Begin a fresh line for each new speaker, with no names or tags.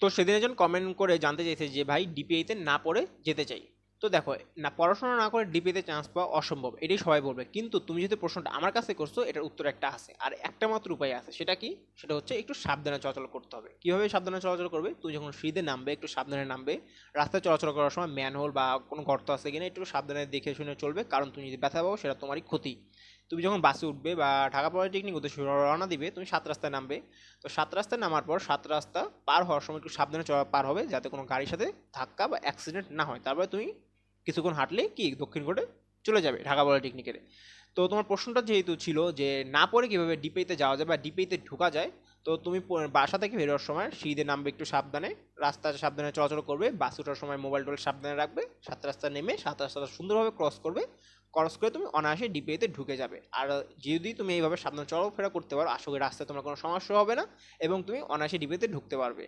তো সেদিন একজন কমেন্ট করে জানতে চাইছে যে, ভাই ডিপিআইতে না পড়ে যেতে চাই। তো দেখো, না, পড়াশোনা না করে ডিপিতে চান্স পাওয়া অসম্ভব, এটাই সবাই বলবে। কিন্তু তুমি যদি প্রশ্নটা আমার কাছে করছ, এটার উত্তর একটা আছে। আর একটা মাত্র উপায় আছে, সেটা কি? সেটা হচ্ছে একটু সাবধানে চলাচল করতে হবে। কীভাবে সাবধানে চলাচল করবে? তুমি যখন সিঁড়িতে নামবে, একটু সাবধানে নামবে। রাস্তায় চলাচল করার সময় ম্যানহোল বা কোনো গর্ত আছে কিনা, একটু সাবধানে দেখে শুনে চলবে। কারণ তুমি যদি ব্যথা পাও, সেটা তোমারই ক্ষতি। তুমি যখন বাসে উঠবে বা ঢাকা পলিটেকনিক উদ্দেশ্যে রওনা দিবে, তুমি সাত রাস্তায় নামবে। তো সাত রাস্তায় নামার পর সাত রাস্তা পার হওয়ার সময় একটু সাবধানে পার হবে, যাতে কোনো গাড়ির সাথে ধাক্কা বা অ্যাক্সিডেন্ট না হয়। তারপরে তুমি কিছুক্ষণ হাঁটলে কি দক্ষিণ কোটে চলে যাবে ঢাকা পলিটেকনিকের তো তোমার প্রশ্নটা যেহেতু ছিল যে না পড়ে কীভাবে ডিপেতে যাওয়া যায় বা ডিপেতে ঢোকা যায়, তো তুমি বাসা থেকে বেরোবার সময় সিঁড়িতে নামবে একটু সাবধানে রাস্তা সাবধানে চলাচল করবে বাস ওঠার সময় মোবাইল টোবাইল সাবধানে রাখবে, সাত রাস্তা নেমে সাত রাস্তাটা সুন্দরভাবে ক্রস করবে ক্রস করে তুমি অনায়াসে ডিপিএতে ঢুকে যাবে। আর যদি তুমি এইভাবে সাবধানে চলাফেরা করতে পারো, আশা করি রাস্তায় তোমার কোনো সমস্যা হবে না এবং তুমি অনায়াসে ডিপিএতে ঢুকতে পারবে।